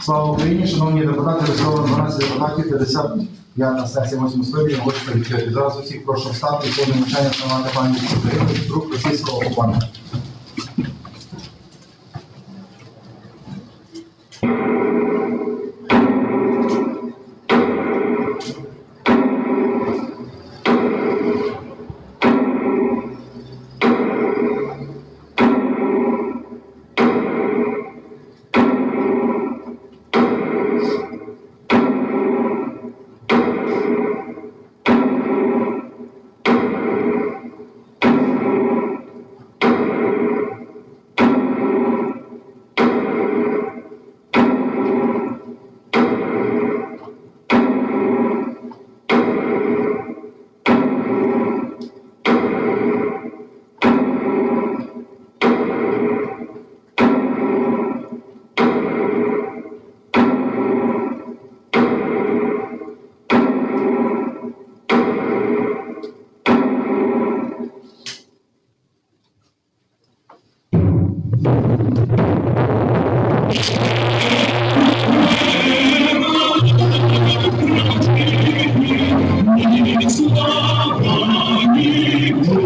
Слава Україні, шановні депутати, реєстровано 12 депутатів, 55 сесія 8 скликання, хочете відкрити. Зараз усіх прошу встати і повне навчання встановити пані Україну, друг російського окупанта.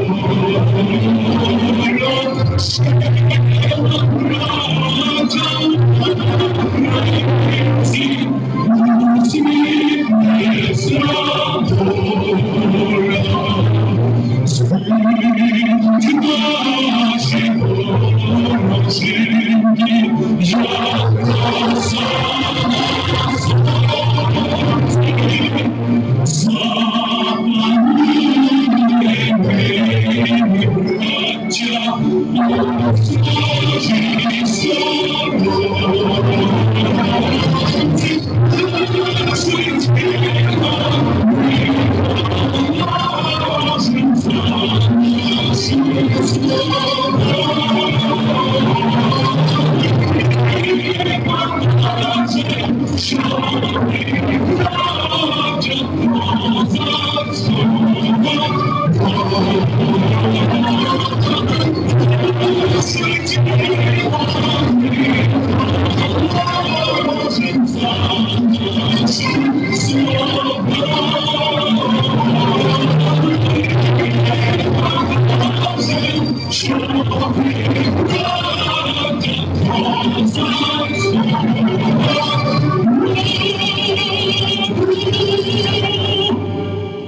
えっ?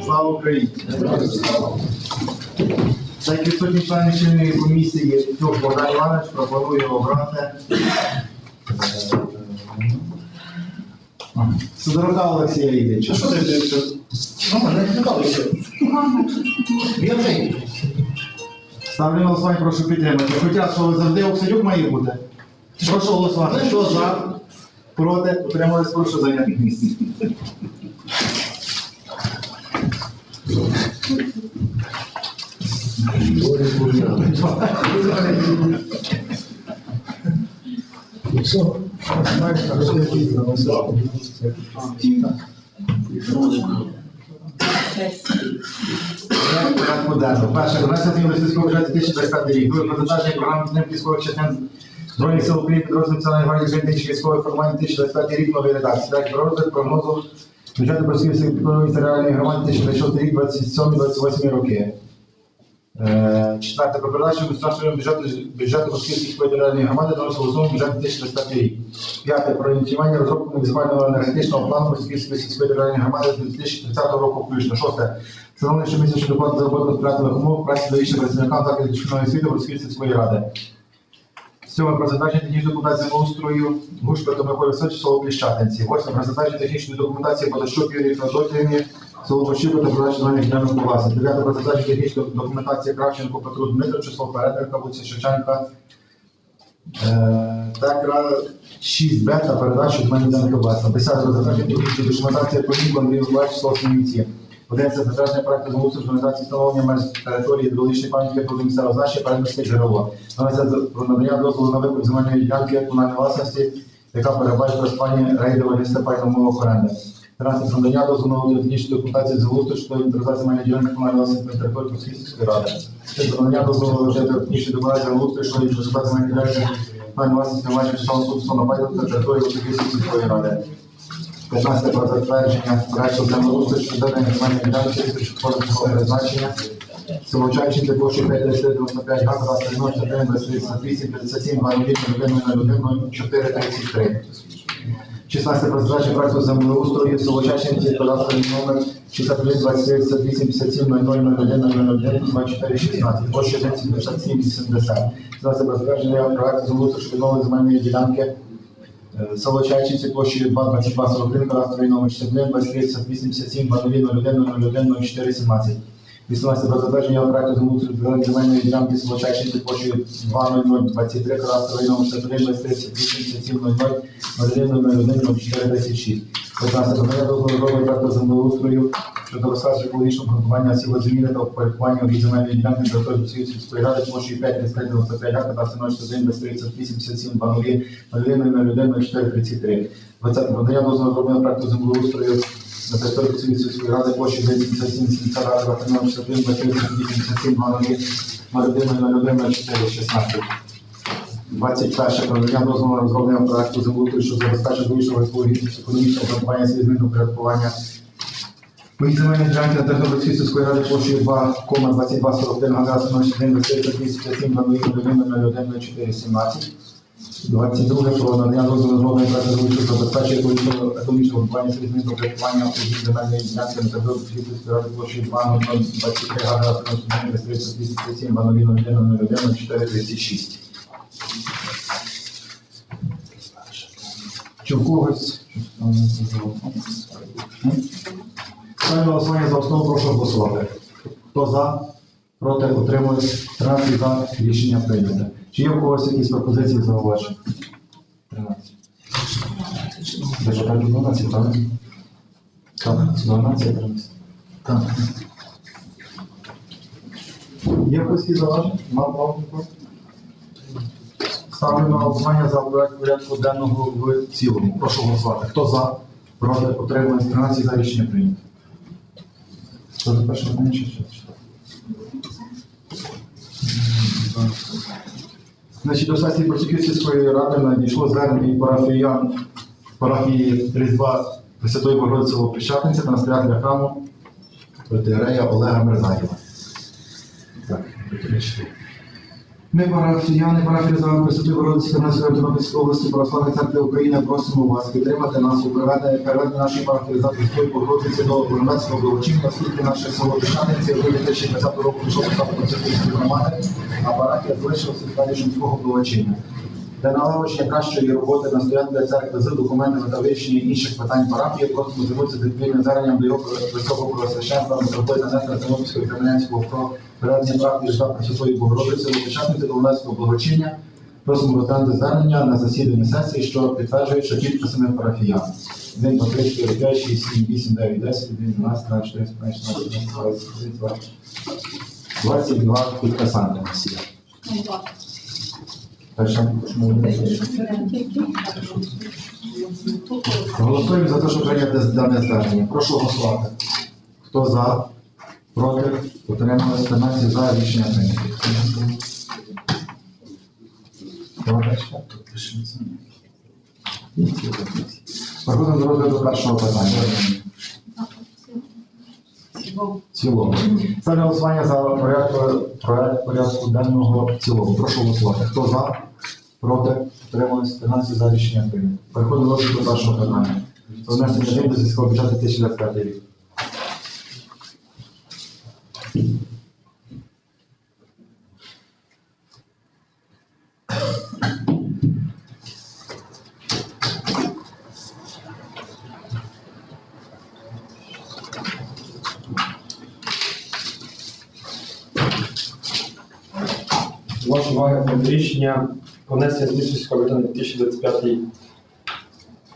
Слава Україні! Як відсутні члени чинної комісії Тюк Богдан Іванович пропоную обрати Сидорока Олексія Ілліча. Що ти дивишся? Мама, не вдавайся. Я. Ставлю на голосування, прошу підтримати. Хоча, що ви завжди Оксанюк має бути. Прошу голосувати. Хто за? Проти? Утримались, прошу зайняти місце. Що? Знаєш, так, що я дійсно на славу. Проект порядку денного. Перше, 12 російського бюджету 2025 рік. Друге, презентація програми підтримки військових частин Збройних сил України під розділом Національної гвардії України тисячі військових формувань 2025 рік редакції. Далі про розгляд прогнозу бюджету Російської підприємної територіальної громади 2026 рік, 27-28 роки. Е, Четверте, про передачу государственного бюджету бюджету Російської територіальної громади на суму бюджету 2025 рік. П'яте, про ініціювання розробку муніципального енергетичного плану Російської сільської територіальної громади з 2030 року включно. Шосте, Встановлення щомісячної доплати за роботу сприятливих умов праці довічним працівникам закладів шкільної освіти Борської сільської ради. Сьоме про затвердження технічної документації землеустрою Гушпету Миколі Васильовичу, село Пліщатинці. Восьме про технічної документації Подощук Юрії Федотівні, село Пощіпи та продачу земельних ділянок у власність. Дев'яте про затвердження технічної документації Кравченко Петру Дмитровичу, село Передерка, вулиця Шевченка. Е, Та 6Б та передачу земельних ділянок у власність. Десяте про затвердження технічної документації Поліку Андрію Миколаївичу, село Смінці. Одинадцяте затвердження проекту землеустрою організації встановлення меж території геологічної пам'ятки про місцевого значення передмістя джерело. 12 про надання дозволу на викуп земельної ділянки комунальної власності, яка в користуванні рейдової міста пального оренди. 13 про надання дозволу на технічну документацію землеустрою щодо інвентаризації земельної ділянки комунальної власності на території Російської ради. 14 про надання дозволу на вжити технічну документацію землеустрою щодо інвентаризації земельної ділянки Пані Василь Співачка, Шталу Субсу на Байду та території Лучаківської ради. 15 про затвердження проекту землеустрою щодо земельної ділянки сільськогосподарського призначення. Село Чайченки, площі 595 га, кадастровий номер 1, 238, 57, 21, 4, 33. 16 про затвердження проекту землеустрою село Чайченки, кадастровий номер 61, 28, 57, 00, 01, 01, 24, 16, площі 57, 80. 17 про затвердження проекту землеустрою щодо земельної ділянки Село Чайчинці площею 2, 22, 41, кадастровий номер 41, 23, 87, 01, 01, 01, 04, 17. 18 про затвердження проекту відведення земельної ділянки село Чайчинці площею 2, 00, 23, кадастровий номер 41, 23, 87, 00, 01, 01, 04, 36. 15 про надання дозволу розробки проекту землеустрою щодо розказу екологічного обґрунтування сіло зміни та упорядкування обід земельної ділянки на території сільської ради площею 5, 35, 95, кадастровий номер 01, 30, 87, 00, 01, 04, 33. 20 надання дозволу розроблення проекту землеустрою на території сільської ради площею 87, 70, кадастровий номер 61, 23, 87, 00, 01, 01, 04, 16. 21. Про надання дозволу на розроблення проекту землеустрою, що забезпечить вищого екологічного обґрунтування змін до порядкування Мої земельні ділянки на території сільської ради площею 2,2241 газ 01 27 01 04 17. 22 про надання дозволу зробленої праці звучу забезпечує екологічного екологічного вбивання змін до порядкування земельної ділянки на території сільської ради площею 2,23 газ 01 27 01 01 04 36. Чи в когось? Ставлю голосування за основу, прошу голосувати. Хто за? Проти? Утримують? 13 за. Рішення прийнято. Чи є у когось якісь пропозиції зауваження? 13. Депутат 12, так? Так, 12, 13. Так. Є когось якісь зауваження? Мав нікого? Ставлю на голосування за проект порядку денного в цілому. Прошу голосувати. Хто за? Проти? Утримують? 13 за. Рішення прийнято. За перше питання чи що? Значить, до сесії Просіківської ради надійшло звернення парафіян парафії Різдва Пресвятої Богородиці Лоприщатниці та настоятеля для храму протиерея Олега Мерзаєва. Так. Ми, парафіяни, парафії за Пресвятої Богородиці Тернопільської Тернопільської області Православної церкви України просимо вас підтримати нас у приведенні переведення нашої парафії за Пресвятої Богородиці до громадського благочиння, оскільки наше село Душаниці у 2020 року пішов став Конституційної громади, а парафія залишилася в стадії шумського Для налагодження кращої роботи настоятеля церкви з документами та вирішення інших питань парафії просимо звернутися відповідним зверненням до його високого просвященства митрополита Нестора Тернопільського і Кам'янського про передання парафії Жда Пресвятої Богородиці у учасниці до громадського благочиння. Просимо розглянути звернення на засіданні сесії, що підтверджує, що підписами парафіян. 1, 2, 3, 4, 5, 6, 7, 8, 9, 10, 11, 12, 13, 14, 15, 16, 17, 20, 22 підписання. Голосуємо за те, щоб прийняти дане звернення. Прошу голосувати. Хто за? Проти? Утрималися 13 за рішення прийнято. Переходимо до розгляду першого питання. В цілому. Ставлю голосування за порядку, проект порядку денного в цілому. Прошу голосувати. Хто за? Проти? Утримались 13 за рішення прийнято. Переходимо до першого питання. Про внесення змін до сільського бюджету 2025 рік. Ваша увага про рішення про внесення змін сільського бюджету на 2025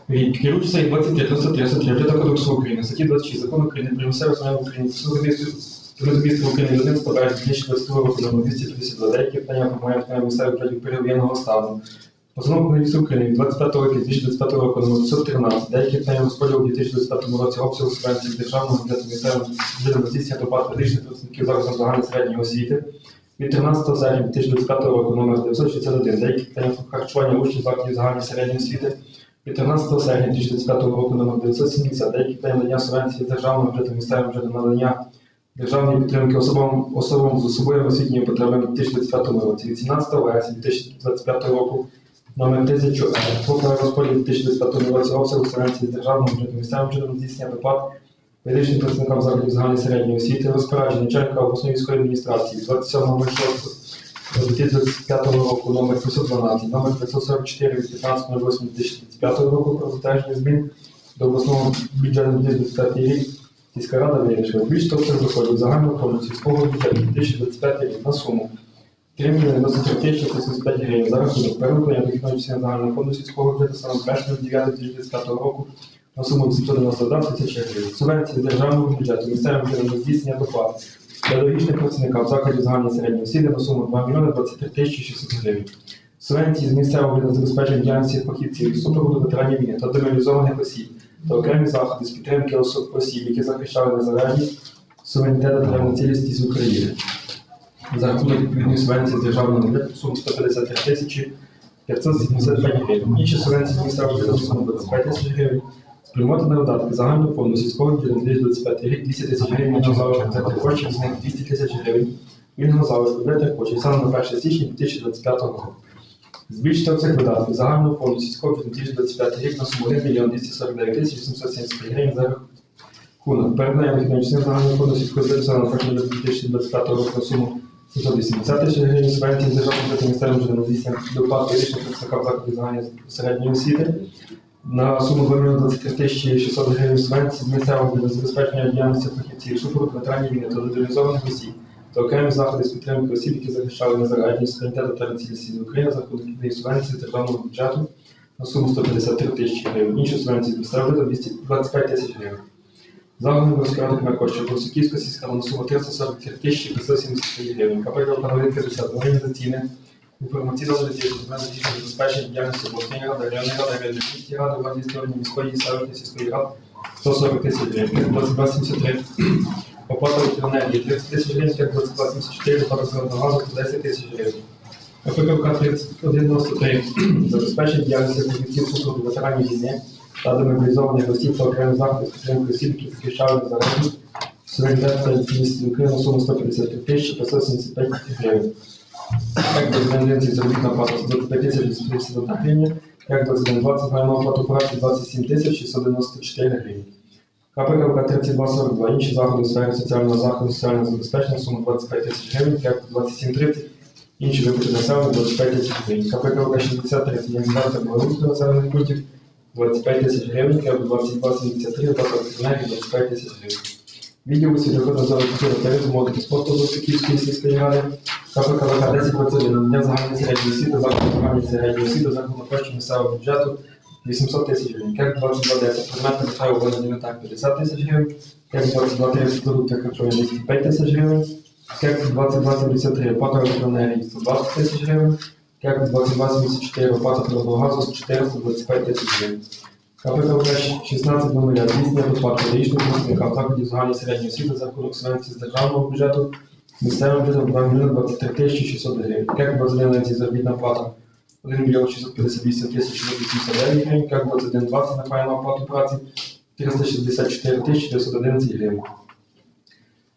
рік. Керуючися і 23 333 Бюджетного кодексу України, статті 26 Закону України про місцеве самоврядування Україні, Судовістів України людин складають 2022 року номер 252. Деякі питання формують питання місцевих бюджетів перевоєнного стану. Постанова Конституції України від 25 року 2025 року номер 513. Деякі питання розподілу у 2025 році обсягу субвенцій державного бюджету місцевим бюджетом здійснення доплат медичних працівників закладів загальної середньої освіти. Від 13 серпня 2025 року номер 961 деякі питання харчування учнів закладів загальної середньої освіти. Від 13 серпня 2025 року номер 970 деякі питання надання субвенції державного бюджету місцевим бюджету надання державної підтримки особам, особам з особливими освітніми потребами у 2025 році. Від 17 вересня 2025 року номер 1000 Р про 2025 році обсягу субвенції державного бюджету місцевим бюджетом здійснення доплат Медичним працівникам закладів загальної середньої освіти розпорядження начальника обласної військової адміністрації 27.06.2025 року номер 512, номер 544 від 15.08.2025 року про затвердження змін до обласного бюджету 2025 рік сільська рада вирішила. Збільшити обсяг доходів загального фонду сільського бюджету 2025 рік на суму 3 мільйони 93 тисячі 35 гривень. За рахунок перевиконання дохідної частини загального фонду сільського бюджету саме 1.9.2025 року на суму 892 тисячі гривень. Субвенції державного бюджету місцевим бюджетом здійснення доплат педагогічних працівникам закладів загальної середньої освіти на суму 2 мільйони 23 тисячі 600 гривень. Субвенції з місцевого бюджету забезпечення діяльності фахівців супроводу ветеранів війни та демобілізованих осіб та окремі заходи з підтримки особ- осіб, які захищали незалежність, суверенітет та державну цілісність України. За рахунок відповідної субвенції з державного бюджету суму 153 тисячі 575 гривень. Інші субвенції з місцевого бюджету суму 25 тисяч гривень. Спрямувати на видатки загального фонду сільського бюджету 2025 рік 200 тисяч гривень на залишок бюджетних коштів, з них 200 тисяч гривень. Вільного залишку бюджетних коштів саме на 1 січня 2025 року. Збільшити обсяг видатків загального фонду сільського бюджету 2025 рік на суму 1 мільйон 249 тисяч 875 гривень за рахунок. Передання вихідної загального фонду сільського бюджету на 1 2025 року на суму 780 тисяч гривень. Субвенції з державного бюджету місцевим на здійснення доплат вирішення працівникам закладів загальної середньої освіти на суму 2 мільйони 23 тисячі 600 гривень субвенції з місцевого бюджету забезпечення діяльності фахівців, супровід ветеранів війни та мобілізованих осіб та окремі заходи з підтримки осіб, які захищали незалежність суверенітету та цілісність України за рахунок субвенції державного бюджету на суму 153 тисячі гривень. Інші субвенції місцевого бюджету 225 тисяч гривень. Загалом розпорядок на коштів Борсуківська сільська на суму 343 тисячі 575 гривень. КП Пановин 50 організаційне інформаційно аналітичне забезпечення діяльності обласної ради, районної ради, районної ради, владі сторони міської, селищної сільської ради 140 тисяч гривень. 2273 оплата електроенергії 30 тисяч гривень, 2274 оплата зеленого газу 10 тисяч гривень. КПК 3193 забезпечення діяльності фахівців супроводу ветеранів війни та демобілізованих осіб та окремих заходів підтримки осіб, які захищали незалежність, суверенітет та цілісність України на суму 153 тисячі 575 гривень. Як до змінниці заробітна плата 25 тисяч 151 гривня, як до 20 маємо оплату праці 27 тисяч 694 гривні. КПК 3242, інші заходи у сфері соціального заходу, соціального забезпечення, сума 25 тисяч гривень, як 2730, інші виплати населення 25 тисяч гривень. КПК 6030, організація благоустрою населених пунктів 25 тисяч гривень, як 2273, оплата енергії 25 тисяч гривень. Відділ освіти доходу туризму, моди та спорту до Київської сільської ради, КПК ВК 1021, надання загальної середньої освіти, закладу загальної середньої освіти, закладу коштів місцевого бюджету 800 тисяч гривень. Як 2210, предмети Михайло Володимир так 50 тисяч гривень, як 2230, продукти харчування 205 тисяч гривень, як 2273, оплата електроенергії 120 тисяч гривень, як 2274, оплата природного газу 425 тисяч гривень. КПК 16 номер здійснення доплат педагогічним працівникам закладів загальної середньої освіти за рахунок субвенції з державного бюджету місцевим бюджетом 2 мільйони 23 тисячі 600 гривень. Як 21 заробітна плата 1 мільйон 658 тисяч 89 гривень, як 2120 на файну оплату праці 364 тисячі 911 гривень.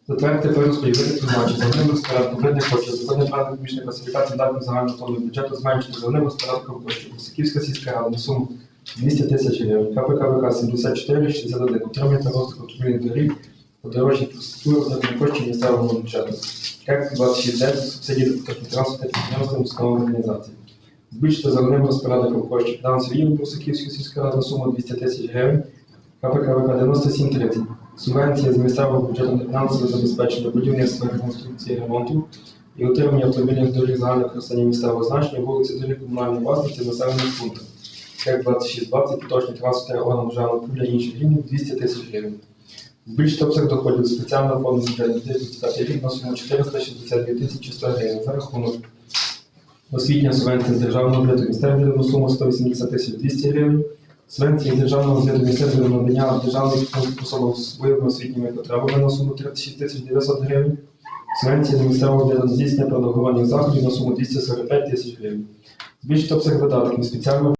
Затвердити перерозподіл призначення за одним розпорядком видних коштів, законний план економічної класифікації датних загального бюджету зменшити за одним розпорядком коштів. Косиківська сільська рада на суму 200 тисяч гривень. КПК ВК 74 61. Утримання та розвиток автомобільних доріг, подорожній інфраструктури за коштів місцевого бюджету. Як 26 день субсидії до поточних транспортних підприємств установи організацій. Збільшити за одним розпорядком коштів фінансові рівень Просаківської сільської ради суму 200 тисяч гривень. КПК ВК 9730. Субвенція з місцевого бюджету на фінансове забезпечення будівництва, реконструкції, ремонту і утримання автомобільних доріг загального використання місцевого значення вулиці доріг комунальної власності населених пунктах. Як 2620, поточний транспортний орган державного управління інших рівнів 200 тисяч гривень. Збільшити обсяг доходів спеціального фонду бюджету 2025 рік на суму 462 тисячі 100 гривень за рахунок освітня субвенція з державного бюджету місцевого на суму 180 тисяч 200 гривень, субвенції з державного бюджету місцевого надання державних особам з бойовими освітніми потребами на суму 36 тисяч 900 гривень, субвенція з місцевого бюджету здійснення продовгування заходів на суму 245 тисяч гривень. Збільшити обсяг видатків спеціального